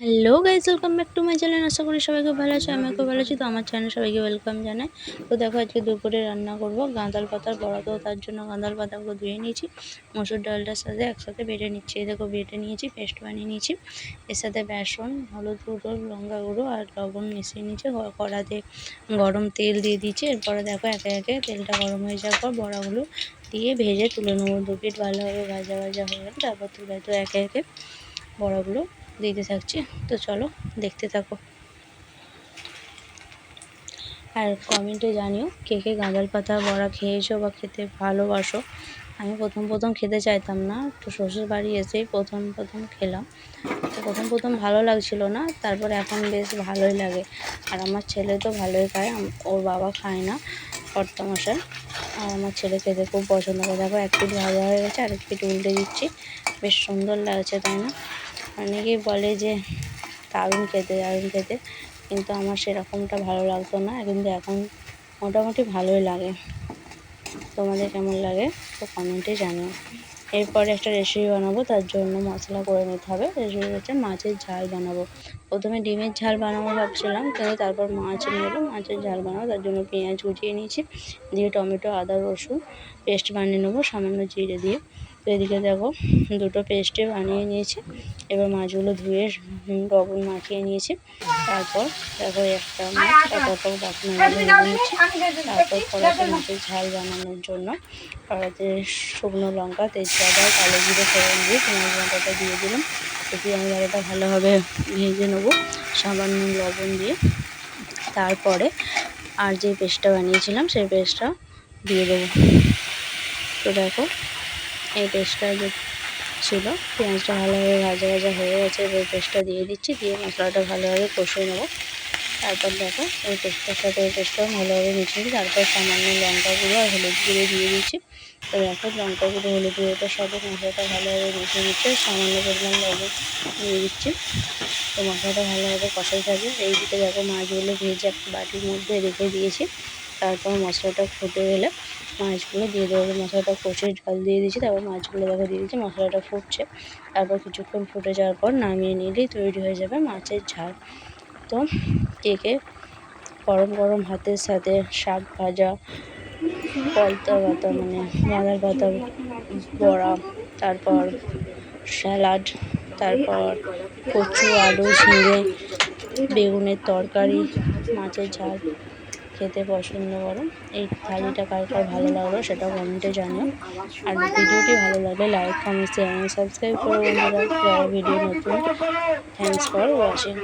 Hello guys welcome back to my channel আশা করি সবাইকে ভালো আছে আমি খুব ভালো আছি। তো আমার চ্যানেল সবাইকে ওয়েলকাম জানাই। তো দেখো আজকে দুপুরে রান্না করব গাঁদাল পাতার বড়া তো তার জন্য গাঁদাল পাতাগুলো ধুয়ে নিয়েছি। মসুর ডালটার সাথে একসাথে বেটে নিচ্ছি। দেখো বেটে নিয়েছি পেস্ট বানিয়ে নিয়েছি। এর সাথে বেসন, হলুদ গুঁড়ো, লঙ্কা গুঁড়ো আর লবণ মিশিয়ে নিয়েছি। কড়াতে গরম তেল দিয়ে দিয়েছি। এরপরে দেখো একে একে তেলটা গরম হয়ে যাওয়ার পর বড়াগুলো দিয়ে ভেজে তুলে নেব। দু পিঠ ভালোভাবে ভাজা ভাজা হয়ে গেলে তারপর তুলে তো একে একে বড়াগুলো দিতে থাকছি। তো চলো দেখতে থাকো। আর কমেন্টে জানিও কে কে গাঁদাল পাতা বড়া খেয়েছো বা খেতে ভালোবাসো। আমি প্রথম প্রথম খেতে চাইতাম না। তো শ্বশুর বাড়ি এসেই প্রথম প্রথম খেলাম। তো প্রথম প্রথম ভালো লাগছিল না, তারপর এখন বেশ ভালোই লাগে। আর আমার ছেলে তো ভালোই খায় ওর বাবা খায় না, কর্তামশাই। আর আমার ছেলে খেতে খুব পছন্দ করে। দেখো, এক পিঠ ভাজা হয়ে গেছে আর এক পিঠ উল্টে দিচ্ছি। বেশ সুন্দর লাগছে, তাই না? অনেকেই বলে যে, দারুণ খেতে দারুণ খেতে। কিন্তু আমার সেরকমটা ভালো লাগতো না। কিন্তু এখন মোটামুটি ভালোই লাগে। তোমাদের কেমন লাগে? তো কমেন্টে জানিও। এরপরে একটা রেসিপি বানাবো, তার জন্য মশলা করে নিতে হবে। রেসিপি হচ্ছে মাছের ঝাল বানাবো। প্রথমে ডিমের ঝাল বানাবো ভাবছিলাম, কিন্তু তারপর মাছ নিয়ে এলো মাছের ঝাল বানাবো। তার জন্য পেঁয়াজ কুচিয়ে নিয়েছি, দিয়ে টমেটো, আদা, রসুন, পেস্ট বানিয়ে নেব, সামান্য জিরে দিয়ে। তো এদিকে দেখো দুটো পেস্টে বানিয়ে নিয়েছি। এবার মাছগুলো ধুয়ে লবণ মাখিয়ে নিয়েছি। তারপর দেখো একটা মাছ তারপর বাকি নিয়েছি। তারপর কড়াতে মাছের ঝাল বানানোর জন্য কড়াতে শুকনো লঙ্কা তেজপাতা কালো জিরে ফোড়ন দিয়ে পেঁয়াজ লঙ্কাটা দিয়ে দিলাম। এটি আমি ভালোটা ভালোভাবে ভেজে নেব সামান্য লবণ দিয়ে। তারপরে আর যে পেস্টটা বানিয়েছিলাম সেই পেস্টটা দিয়ে দেবো। তো দেখো এই পেস্টটা যে ছিল, পেঁয়াজটা ভালোভাবে ভাজা ভাজা হয়ে গেছে, এবার পেস্টটা দিয়ে দিচ্ছি, দিয়ে মশলাটা ভালোভাবে কষিয়ে নেব। তারপর দেখো ওই পেস্টটার সাথে এই পেস্টটাও ভালোভাবে মিশিয়ে তারপর সামান্য লঙ্কা গুঁড়ো আর হলুদ গুঁড়ো দিয়ে দিচ্ছি। তো দেখো, লঙ্কা গুঁড়ো, হলুদ গুঁড়োটার সাথে মশলাটা ভালোভাবে মিশিয়ে দিচ্ছে সামান্য পরিমাণ লবণ দিয়ে দিচ্ছি। তো মশলাটা ভালোভাবে কষাই থাকবে। এইদিকে দেখো মাছগুলো ভেজে বাটির মধ্যে রেখে দিয়েছি, তারপর মশলাটা ফুটে গেলে মাছগুলো দিয়ে দেবো। মশলাটা কষে জল দিয়ে দিয়েছি, তারপর মাছগুলো দেখো দিয়ে দিচ্ছি মশলাটা ফুটছে। তারপর কিছুক্ষণ ফুটে যাওয়ার পর নামিয়ে নিলেই তৈরি হয়ে যাবে মাছের ঝাল। তো কেকে গরম গরম ভাতের সাথে শাক ভাজা, পলতা পাতা মানে গাঁদার পাতা, বড়া, তারপর স্যালাড, তারপর কচু, আলু, ঝিঙে, বেগুনের তরকারি, মাছের ঝাল। খেতে পছন্দ করো। এই থালিটা কার কার ভালো লাগল সেটা কমেন্টে জানিও। আর ভিডিওটি ভালো লাগলে লাইক কমেন্ট শেয়ার সাবস্ক্রাইব করো ভিডিও নতুন থ্যাংকস ফর ওয়াচিং